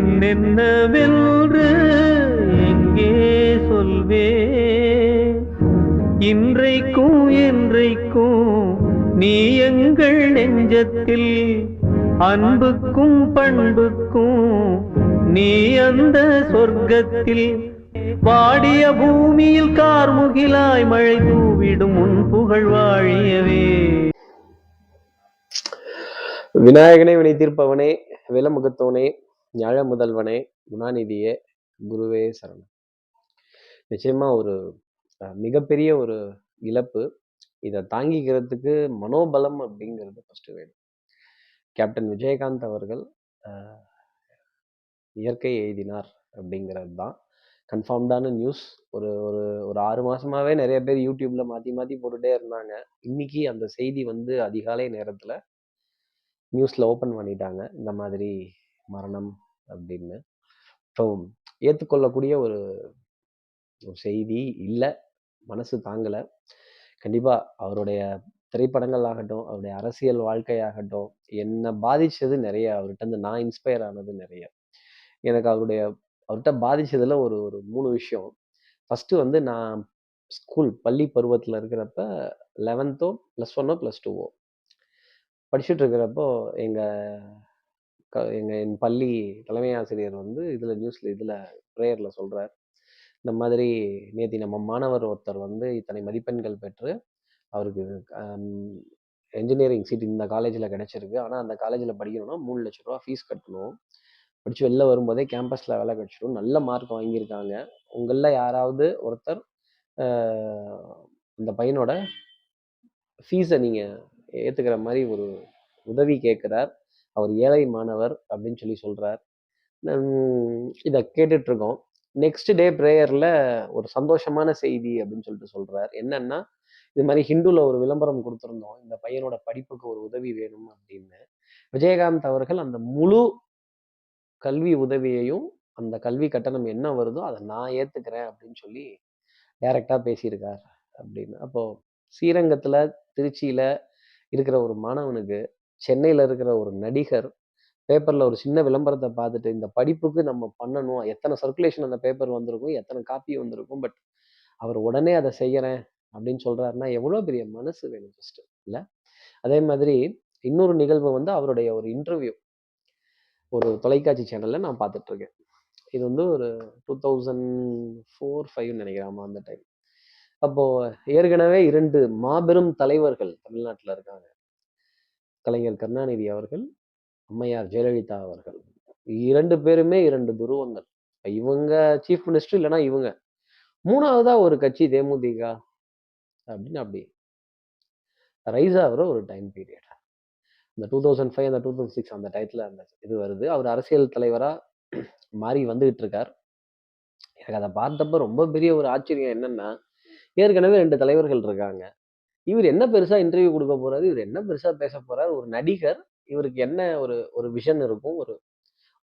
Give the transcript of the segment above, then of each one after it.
என்னென்னவென்று எங்கே சொல்வே. இன்றைக்கும் என்றைக்கும் நீ எங்கள் நெஞ்சத்தில் அன்புக்கும் பண்புக்கும் நீ அந்த சொர்க்கத்தில். வாடிய பூமியில் கார்முகிலாய் மழை தூவிடும் உன் புகழ் வாழியவே. விநாயகனே வினை தீர்ப்பவனே விலமுகத்தோனே ஞாழ முதல்வனே குணாநிதியே குருவே சரணம். நிச்சயமா ஒரு மிகப்பெரிய ஒரு இழப்பு. இதை தாங்கிக்கிறதுக்கு மனோபலம் அப்படிங்கிறது ஃபஸ்ட்டு வேணும். கேப்டன் விஜயகாந்த் அவர்கள் இயற்கை எழுதினார் அப்படிங்கிறது தான். கன்ஃபார்ம்டான நியூஸ் ஒரு ஒரு ஒரு ஆறு மாதமாகவே நிறைய பேர் யூடியூப்பில் மாற்றி மாற்றி போட்டுகிட்டே இருந்தாங்க. இன்னைக்கு அந்த செய்தி வந்து அதிகாலை நேரத்தில் நியூஸில் ஓப்பன் பண்ணிட்டாங்க. இந்த மாதிரி மரணம் அப்படின்னு. ஸோ ஏற்றுக்கொள்ளக்கூடிய ஒரு செய்தி இல்லை. மனசு தாங்கலை. கண்டிப்பாக அவருடைய திரைப்படங்கள் ஆகட்டும் அவருடைய அரசியல் வாழ்க்கையாகட்டும் என்னை பாதித்தது நிறைய. அவர்கிட்ட வந்து நான் இன்ஸ்பயர் ஆனது நிறைய. எனக்கு அவருடைய அவர்கிட்ட பாதித்ததில் ஒரு ஒரு மூணு விஷயம். ஃபஸ்ட்டு வந்து நான் ஸ்கூல் பள்ளி பருவத்தில் இருக்கிறப்ப லெவன்த்தோ ப்ளஸ் ஒன்னோ ப்ளஸ் டூவோ படிச்சுட்டு இருக்கிறப்போ எங்கள் க எங்கள் என் பள்ளி தலைமை ஆசிரியர் வந்து இதில் நியூஸில் இதில் ப்ரேயரில் சொல்கிறார் இந்த மாதிரி நேத்தி நம்ம மாணவர் ஒருத்தர் வந்து இத்தனை மதிப்பெண்கள் பெற்று அவருக்கு என்ஜினியரிங் சீட் இந்த காலேஜில் கிடைச்சிருக்கு. ஆனால் அந்த காலேஜில் படிக்கணும்னா மூணு லட்ச ரூபா ஃபீஸ் கட்டணும். படித்து வெளில வரும்போதே கேம்பஸில் வேலை கிடச்சிடும் நல்ல மார்க் வாங்கியிருக்காங்க. உங்களில் யாராவது ஒருத்தர் அந்த இந்த பையனோட ஃபீஸை நீங்கள் ஏற்றுக்கிற மாதிரி ஒரு உதவி கேட்குறார். அவர் ஏழை மாணவர் அப்படின்னு சொல்லி சொல்கிறார் இதை கேட்டுட்ருக்கோம். நெக்ஸ்ட் டே ப்ரேயரில் ஒரு சந்தோஷமான செய்தி அப்படின்னு சொல்லிட்டு சொல்கிறார் என்னன்னா இது மாதிரி ஹிந்துவில் ஒரு விளம்பரம் கொடுத்துருந்தோம். இந்த பையனோட படிப்புக்கு ஒரு உதவி வேணும் அப்படின்னு. விஜயகாந்த் அவர்கள் அந்த முழு கல்வி உதவியையும் அந்த கல்வி கட்டணம் என்ன வருதோ அதை நான் ஏற்றுக்கிறேன் அப்படின்னு சொல்லி டைரெக்டாக பேசியிருக்கார் அப்படின்னு. அப்போது ஸ்ரீரங்கத்தில் திருச்சியில் இருக்கிற ஒரு மாணவனுக்கு சென்னையில் இருக்கிற ஒரு நடிகர் பேப்பரில் ஒரு சின்ன விளம்பரத்தை பார்த்துட்டு இந்த படிப்புக்கு நம்ம பண்ணணும். எத்தனை சர்க்குலேஷன் அந்த பேப்பர் வந்திருக்கும் எத்தனை காப்பி வந்திருக்கும் பட் அவர் உடனே அதை செய்கிறேன் அப்படின்னு சொல்கிறாருன்னா எவ்வளோ பெரிய மனசு வேணும் ஃபஸ்ட்டு இல்லை அதே மாதிரி இன்னொரு நிகழ்வு வந்து அவருடைய ஒரு இன்டர்வியூ ஒரு தொலைக்காட்சி சேனலில் நான் பார்த்துட்ருக்கேன். இது வந்து ஒரு டூ தௌசண்ட் ஃபோர் ஃபைவ்னு நினைக்கிறாமா அந்த டைம் அப்போது ஏற்கனவே இரண்டு மாபெரும் தலைவர்கள் தமிழ்நாட்டில் இருக்காங்க. கலைஞர் கருணாநிதி அவர்கள் அம்மையார் ஜெயலலிதா அவர்கள் இரண்டு பேருமே இரண்டு துருவங்கள். இவங்க சீஃப் மினிஸ்டர் இல்லைன்னா இவங்க. மூணாவதா ஒரு கட்சி தேமுதிக அப்படின்னு அப்படி. ரைஸ் ஆகிற ஒரு டைம் பீரியட் இந்த டூ தௌசண்ட் ஃபைவ் அந்த டூ தௌசண்ட் சிக்ஸ் அந்த டயத்தில் அந்த இது வருது. அவர் அரசியல் தலைவராக மாறி வந்துகிட்டு இருக்கார். எனக்கு அதை பார்த்தப்ப ரொம்ப பெரிய ஒரு ஆச்சரியம் என்னன்னா ஏற்கனவே ரெண்டு தலைவர்கள் இருக்காங்க. இவர் என்ன பெருசாக இன்டர்வியூ கொடுக்க போறாரு இவர் என்ன பெருசாக பேச போறாரு ஒரு நடிகர் இவருக்கு என்ன ஒரு ஒரு விஷன் இருக்கும் ஒரு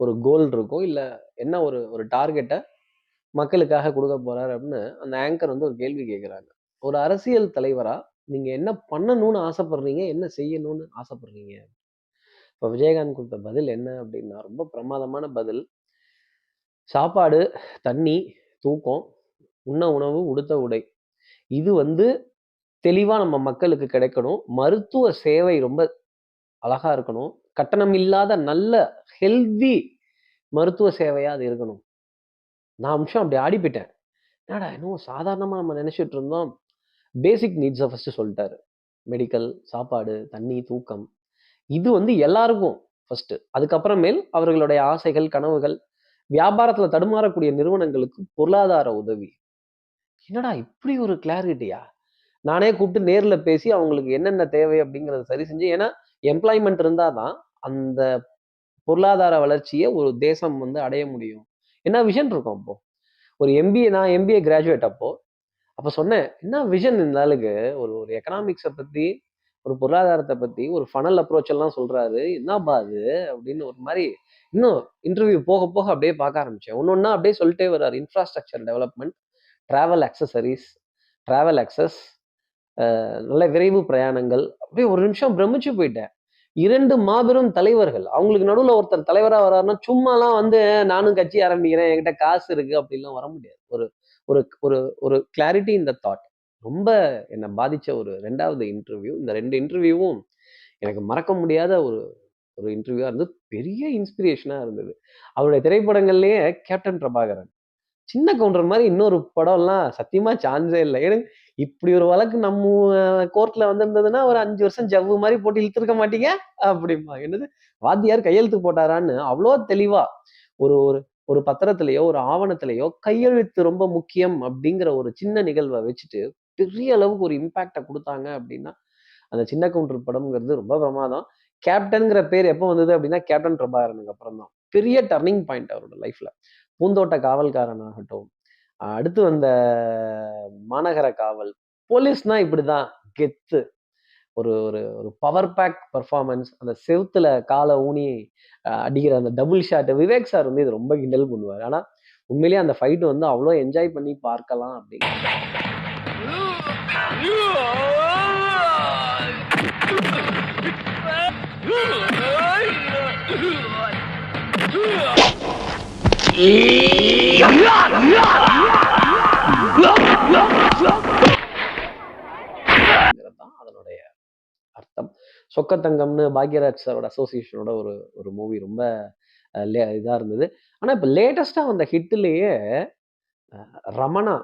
ஒரு கோல் இருக்கும் இல்லை என்ன ஒரு ஒரு டார்கெட்டை மக்களுக்காக கொடுக்க போறாரு அப்படின்னு அந்த ஆங்கர் வந்து ஒரு கேள்வி கேட்குறாங்க ஒரு அரசியல் தலைவராக நீங்கள் என்ன பண்ணணும்னு ஆசைப்படுறீங்க என்ன செய்யணும்னு ஆசைப்படுறீங்க? இப்போ விஜயகாந்த் கொடுத்த பதில் என்ன அப்படின்னா ரொம்ப பிரமாதமான பதில். சாப்பாடு தண்ணி தூக்கம் உண்ண உணவு உடுத்த உடை. இது வந்து தெளிவாக நம்ம மக்களுக்கு கிடைக்கணும். மருத்துவ சேவை ரொம்ப அழகா இருக்கணும். கட்டணம் இல்லாத நல்ல ஹெல்தி மருத்துவ சேவையாக அது இருக்கணும். நான் அம்சம் அப்படி ஆடி போயிட்டேன் என்னடா இன்னும் சாதாரணமாக நம்ம நினச்சிட்டு இருந்தோம். பேசிக் நீட்ஸை ஃபஸ்ட்டு சொல்லிட்டாரு. மெடிக்கல் சாப்பாடு தண்ணி தூக்கம். இது வந்து எல்லாருக்கும் ஃபஸ்ட்டு அதுக்கப்புறமேல் அவர்களுடைய ஆசைகள் கனவுகள் வியாபாரத்தில் தடுமாறக்கூடிய நிறுவனங்களுக்கு பொருளாதார உதவி. என்னடா இப்படி ஒரு கிளாரிட்டியா நானே கூப்பிட்டு நேரில் பேசி அவங்களுக்கு என்னென்ன தேவை அப்படிங்கிறத சரி செஞ்சு ஏன்னா எம்ப்ளாய்மெண்ட் இருந்தால் தான் அந்த பொருளாதார வளர்ச்சியை ஒரு தேசம் வந்து அடைய முடியும். என்ன விஷன் இருக்கும் அப்போ? ஒரு எம்பிஏ நான் எம்பிஏ கிராஜுவேட் அப்போ சொன்னேன் என்ன விஷன் இந்த ஆளுக்கு ஒரு ஒரு எக்கனாமிக்ஸை பற்றி ஒரு பொருளாதாரத்தை பற்றி ஒரு ஃபனல் அப்ரோச் எல்லாம் சொல்கிறாரு என்னப்பா அது? அப்படின்னு ஒரு மாதிரி இன்னும் இன்டர்வியூ போக போக அப்படியே பார்க்க ஆரம்பிச்சேன். ஒன்றா அப்படியே சொல்லிட்டே வர்றாரு infrastructure development travel accessories travel access நல்ல விரைவு பிரயாணங்கள். அப்படியே ஒரு நிமிஷம் பிரமிச்சு போயிட்டேன். இரண்டு மாபெரும் தலைவர்கள். அவங்களுக்கு நடுவில் ஒருத்தர் தலைவராக வர்றாருன்னா சும்மாலாம் வந்து நானும் கட்சி ஆரம்பிக்கிறேன். என்கிட்ட காசு இருக்கு. அப்படிலாம் வர முடியாது. ஒரு ஒரு ஒரு ஒரு கிளாரிட்டி இந்த தாட் ரொம்ப என்னை பாதித்த ஒரு ரெண்டாவது இன்டர்வியூ இந்த ரெண்டு இன்டர்வியூவும் எனக்கு மறக்க முடியாத ஒரு ஒரு இன்டர்வியூவாக இருந்தது. பெரிய இன்ஸ்பிரேஷனாக இருந்தது. அவருடைய திரைப்படங்கள்லேயே கேப்டன் பிரபாகரன் சின்ன கவுண்டர் மாதிரி இன்னொரு படம்லாம் சத்தியமாக சான்ஸே இல்லை. எனக்கு இப்படி ஒரு வழக்கு நம்ம கோர்ட்ல வந்திருந்ததுன்னா ஒரு அஞ்சு வருஷம் ஜவ்வு மாதிரி போட்டு இழுத்துருக்க மாட்டீங்க? அப்படிமா என்னது? வாத்தியார் கையெழுத்து போட்டாரான்னு அவ்வளோ தெளிவா ஒரு ஒரு ஒரு பத்திரத்திலேயோ ஒரு ஆவணத்திலேயோ கையெழுத்து ரொம்ப முக்கியம் அப்படிங்கிற ஒரு சின்ன நிகழ்வை வச்சுட்டு பெரிய அளவுக்கு ஒரு இம்பேக்டை கொடுத்தாங்க அப்படின்னா அந்த சின்ன கவுண்டர் படம்ங்கிறது ரொம்ப பிரமாதம். கேப்டன்கிற பேர் எப்போ வந்தது அப்படின்னா கேப்டன் பிரபாகரனுக்கு அப்புறம் தான் பெரிய டர்னிங் பாயிண்ட் அவரோட லைஃப்ல பூந்தோட்ட காவல்காரன் ஆகட்டும் அடுத்து வந்த மாநகர காவல். போலீஸ்னா இப்படிதான். கெத்து. ஒரு ஒரு ஒரு பவர் பேக் பர்ஃபார்மன்ஸ் அந்த செவுத்துல காலை ஊனி அடிக்கிற அந்த டபுள் ஷாட்டு விவேக் சார் வந்து இது ரொம்ப கிண்டல் பண்ணுவார். ஆனா உண்மையிலேயே அந்த ஃபைட் வந்து அவ்வளோ என்ஜாய் பண்ணி பார்க்கலாம் அப்படின்னு. சொக்கத்தங்கம்னு பாக்யராஜ் சாரோட அசோசியேஷனோட ஒரு ஒரு மூவி ரொம்ப இதாக லே- இருந்தது. ஆனால் இப்போ லேட்டஸ்ட்டாக வந்த ஹிட்லேயே ரமணா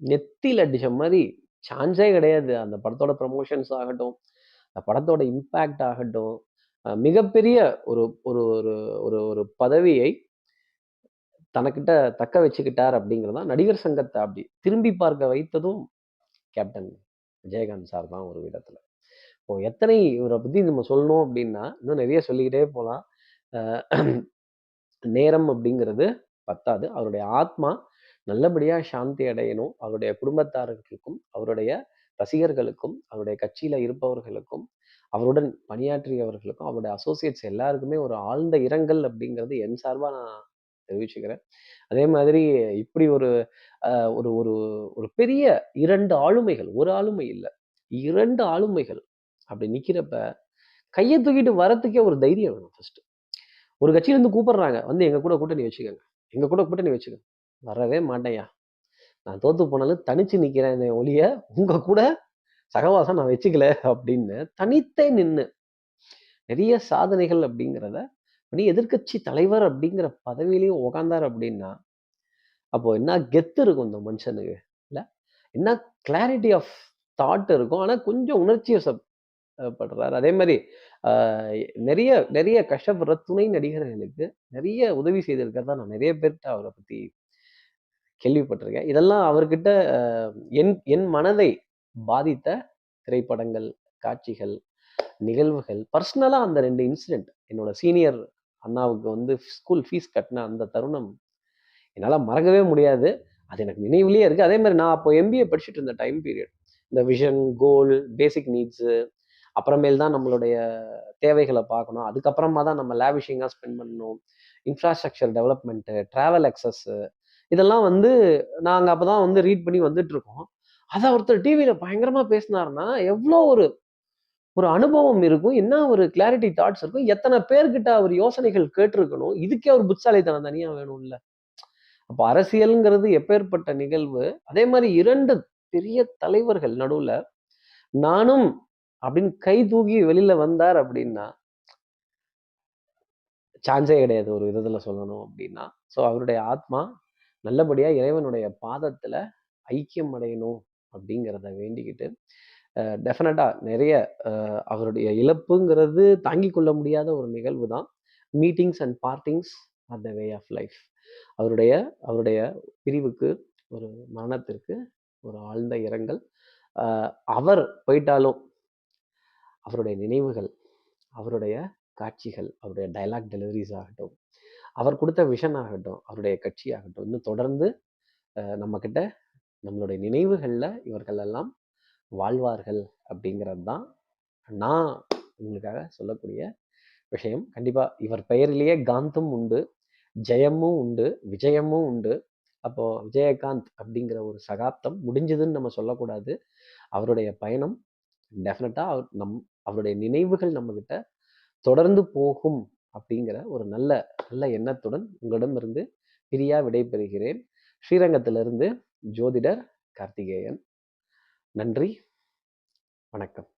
நெத்தியில் அடிச்ச மாதிரி சான்ஸே கிடையாது. அந்த படத்தோட ப்ரமோஷன்ஸ் ஆகட்டும் அந்த படத்தோட இம்பேக்ட் ஆகட்டும் மிகப்பெரிய ஒரு ஒரு ஒரு ஒரு ஒரு பதவியை தனக்கிட்ட தக்க வச்சுக்கிட்டார் அப்படிங்கிறதா நடிகர் சங்கத்தை அப்படி திரும்பி பார்க்க வைத்ததும் கேப்டன் விஜயகாந்த் சார் தான் ஒரு விதத்தில். இப்போ எத்தனை இவரை பத்தி நம்ம சொல்லணும் அப்படின்னா இன்னும் நிறைய சொல்லிக்கிட்டே போகலாம் நேரம் அப்படிங்கிறது பத்தாது. அவருடைய ஆத்மா நல்லபடியாக சாந்தி அடையணும். அவருடைய குடும்பத்தார்களுக்கும் அவருடைய ரசிகர்களுக்கும் அவருடைய கட்சியில் இருப்பவர்களுக்கும் அவருடன் பணியாற்றியவர்களுக்கும் அவருடைய அசோசியேட்ஸ் எல்லாருக்குமே ஒரு ஆழ்ந்த இரங்கல் அப்படிங்கிறது என் சார்பாக நான் தெரிவிச்சுக்கிறேன். அதே மாதிரி இப்படி ஒரு ஒரு ஒரு ஒரு பெரிய இரண்டு ஆளுமைகள் ஒரு ஆளுமை இல்லை இரண்டு ஆளுமைகள் அப்படி நிற்கிறப்ப கையை தூக்கிட்டு வரத்துக்கே ஒரு தைரியம் வேணும் ஃபஸ்ட்டு ஒரு கட்சியிலேருந்து கூப்பிடுறாங்க வந்து எங்கள் கூட கூட்டணி வச்சுக்கோங்க. எங்க கூட கூட்டணி வச்சுக்கோங்க. வரவே மாட்டேயா நான் தோத்து போனாலும் தனிச்சு நிக்கிறேன் ஒழிய உங்கள் கூட சகவாசம் நான் வச்சுக்கல அப்படின்னு தனித்தே நின்று நிறைய சாதனைகள் அப்படிங்கிறத நீ எதிர்க்கட்சி தலைவர் அப்படிங்கிற பதவியிலையும் உக்காந்தார் அப்படின்னா அப்போ என்ன கெத்து இருக்கும் இந்த மனுஷனுக்கு? இல்லை? என்ன கிளாரிட்டி ஆஃப் தாட் இருக்கும்? ஆனால் கொஞ்சம் உணர்ச்சியை படுறாரு. அதே மாதிரி நிறைய நிறைய கஷ்டப்படுற துணை நடிகர்களுக்கு நிறைய உதவி செய்திருக்கிறதா நான் நிறைய பேர்கிட்ட அவரை பற்றி கேள்விப்பட்டிருக்கேன். இதெல்லாம் அவர்கிட்ட என் என் மனதை பாதித்த திரைப்படங்கள் காட்சிகள் நிகழ்வுகள் பர்சனலாக அந்த ரெண்டு இன்சிடெண்ட் என்னோட சீனியர் அண்ணாவுக்கு வந்து ஸ்கூல் ஃபீஸ் கட்டின அந்த தருணம் என்னால் மறக்கவே முடியாது. அது எனக்கு நினைவுலேயே இருக்குது அதே மாதிரி நான் அப்போ எம்பிஏ படிச்சுட்டு இருந்த டைம் பீரியட் இந்த விஷன் கோல் பேசிக் நீட்ஸு அப்புறமேல் தான் நம்மளுடைய தேவைகளை பார்க்கணும். அதுக்கப்புறமா தான் நம்ம லேவிஷிங்காக ஸ்பெண்ட் பண்ணணும். இன்ஃப்ராஸ்ட்ரக்சர் டெவலப்மெண்ட்டு ட்ராவல் அக்சஸ்ஸு இதெல்லாம் வந்து நாங்கள் அப்போ தான் வந்து ரீட் பண்ணி வந்துட்டுருக்கோம். அதை ஒருத்தர் டிவியில் பயங்கரமாக பேசினாருன்னா எவ்வளோ ஒரு ஒரு அனுபவம் இருக்கும். என்ன ஒரு கிளாரிட்டி தாட்ஸ் இருக்கும். எத்தனை பேர்கிட்ட அவர் யோசனைகள் கேட்டிருக்கணும். இதுக்கே ஒரு புத்தாலித்தனம் தனியாக வேணும் இல்லை அப்போ அரசியலுங்கிறது எப்பேற்பட்ட நிகழ்வு. அதே மாதிரி இரண்டு பெரிய தலைவர்கள் நடுவில் நானும் அப்படின்னு கை தூக்கி வெளியில வந்தார் அப்படின்னா சான்ஸே கிடையாது ஒரு விதத்துல சொல்லணும் அப்படின்னா. ஸோ அவருடைய ஆத்மா நல்லபடியா இறைவனுடைய பாதத்துல ஐக்கியம் அடையணும் அப்படிங்கிறத வேண்டிக்கிட்டு டெஃபினட்டா நிறைய அவருடைய இழப்புங்கிறது தாங்கி கொள்ள முடியாத ஒரு நிகழ்வு தான். Meetings and partings at the way of life அவருடைய அவருடைய பிரிவுக்கு ஒரு மரணத்திற்கு ஒரு ஆழ்ந்த இரங்கல். அவர் போயிட்டாலும் அவருடைய நினைவுகள் அவருடைய காட்சிகள் அவருடைய டைலாக் டெலிவரிஸ் ஆகட்டும் அவர் கொடுத்த விஷன் ஆகட்டும் அவருடைய கட்சி ஆகட்டும் இன்னும் தொடர்ந்து நம்மக்கிட்ட நம்மளுடைய நினைவுகளில் இவர்கள் எல்லாம் வாழ்வார்கள் அப்படிங்கிறது தான் நான் உங்களுக்காக சொல்லக்கூடிய விஷயம். கண்டிப்பாக இவர் பெயரிலேயே காந்தம் உண்டு ஜெயமும் உண்டு விஜயமும் உண்டு. அப்போது விஜயகாந்த் அப்படிங்கிற ஒரு சகாப்தம் முடிஞ்சதுன்னு நம்ம சொல்லக்கூடாது. அவருடைய பயணம் டெஃபினட்டாக அவர் நம் அவருடைய நினைவுகள் நம்மக்கிட்ட தொடர்ந்து போகும் அப்படிங்கிற ஒரு நல்ல நல்ல எண்ணத்துடன் உங்களிடமிருந்து பிரியா விடைபெறுகிறேன். ஸ்ரீரங்கத்திலிருந்து ஜோதிடர் கார்த்திகேயன். நன்றி. வணக்கம்.